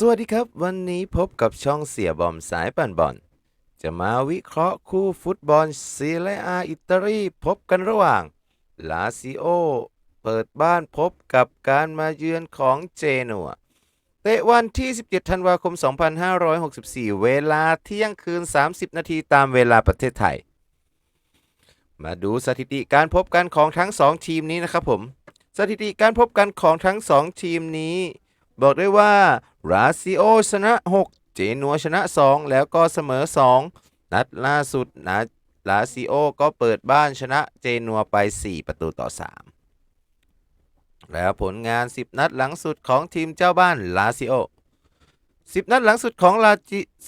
สวัสดีครับวันนี้พบกับช่องเสียบอมสายปั่นบอล จะมาวิเคราะห์คู่ฟุตบอลซีเรียอาอิตาลีพบกันระหว่างลาซิโอ เปิดบ้านพบกับการมาเยือนของเจนัวเตะวันที่ 17 ธันวาคม 2564 เวลาเที่ยงคืน 30 นาทีตามเวลาประเทศไทย มาดูสถิติการพบกันของทั้ง 2 ทีมนี้นะครับผม สถิติการพบกันของทั้ง 2 ทีมนี้ บอกได้ว่าราซิโอชนะ 6 เจนัวชนะ 2 แล้วก็เสมอ 2 นัดล่าสุดนะลาซิโอก็เปิดบ้านชนะเจนัวไป 4 ประตูต่อ 3 แล้วผลงาน 10 นัดหลังสุดของทีมเจ้าบ้านลาซิโอ 10 นัดหลังสุดของลา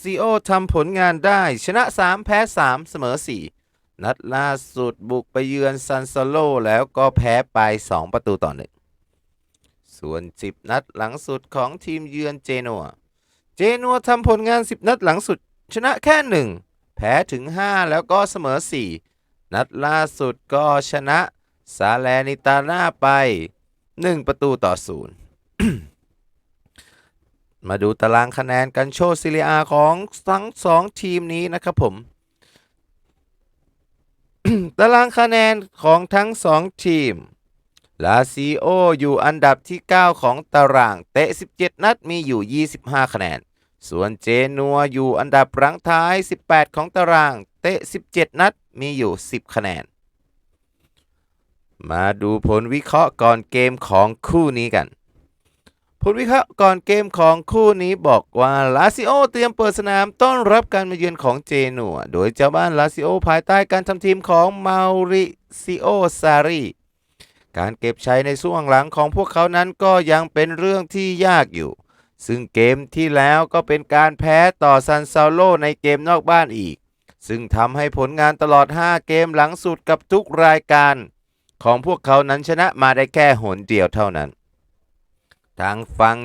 ซิโอทำผลงานได้ชนะ 3 แพ้ 3 เสมอ 4 นัดล่าสุดบุกไปเยือนซันโซโลแล้วก็แพ้ไป 2 ประตูต่อ 1 ส่วน 10 นัดหลังสุดของทีมเยือนเจนัว เจนัวทำผลงาน 10 นัดหลังสุด ชนะแค่ 1 แพ้ถึง 5 แล้วก็เสมอ 4 นัดล่าสุดก็ชนะซาแลนิตาน่าไป 1 ประตูต่อ 0 มาดูตารางคะแนนกันโชซิเลียของทั้ง 2 ทีมนี้นะครับผมตารางคะแนนของทั้ง 2 ทีม ลาซิโออยู่อันดับที่ 9 ของตาราง เตะ 17 นัดมีอยู่ 25 คะแนน ส่วนเจนัวอยู่อันดับรังท้าย 18 ของตาราง เตะ 17 นัดมีอยู่ 10 คะแนน มาดูผลวิเคราะห์ก่อนเกมของคู่นี้กัน ผลวิเคราะห์ก่อนเกมของคู่นี้บอกว่าลาซิโอเตรียมเปิดสนามต้อนรับการมาเยือนของเจนัว โดยเจ้าบ้านลาซิโอภายใต้การทำทีมของมาริซิโอซารี การเก็บใชัยในช่วงหลังของพวกเขานั้นก็ยังเป็นเรื่องที่ยากอยู่ ซึ่งเกมที่แล้วก็เป็นการแพ้ต่อซันซาโลในเกมนอกบ้านอีก ซึ่งทำให้ผลงานตลอด 5 เกมหลังสุดกับทุกรายการ ของพวกเขานั้นชนะมาได้แค่หนเดียวเท่านั้น ทางฝั่ง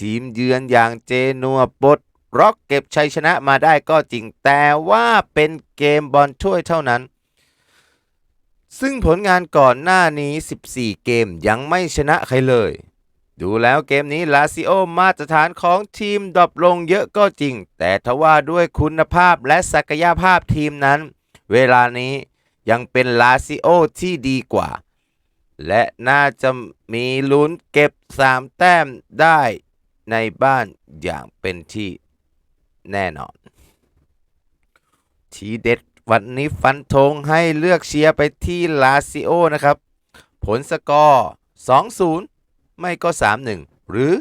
ทีมเยือนอย่างเจนัวปดร็อกเก็บชัยชนะมาได้ก็จริงแต่ว่าเป็นเกมบอลถ้วยเท่านั้น ซึ่งผลงานก่อนหน้านี้ 14 เกมยังไม่ชนะใครเลย ดูแล้วเกมนี้ลาซิโอมาตรฐานของทีมดรอปลงเยอะก็จริง แต่ทว่าด้วยคุณภาพและศักยภาพทีมนั้น เวลานี้ยังเป็นลาซิโอที่ดีกว่า และน่าจะมีลุ้นเก็บ 3 แต้มได้ในบ้านอย่างเป็นที่แน่นอน ทีเด็ด วันนี้ฟันธงให้เลือกเชียร์ไปที่ลาซิโอนะครับ ผลสกอร์ 2-0 ไม่ก็ 3-1 หรือ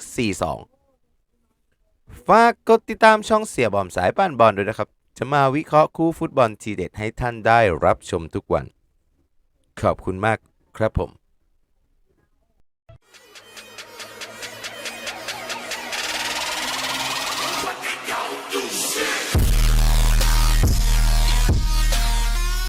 4-2 ฝากกดติดตามช่องเสียบอมสายป้านบอลด้วยนะครับ จะมาวิเคราะห์คู่ฟุตบอลทีเด็ดให้ท่านได้รับชมทุกวัน ขอบคุณมากครับผม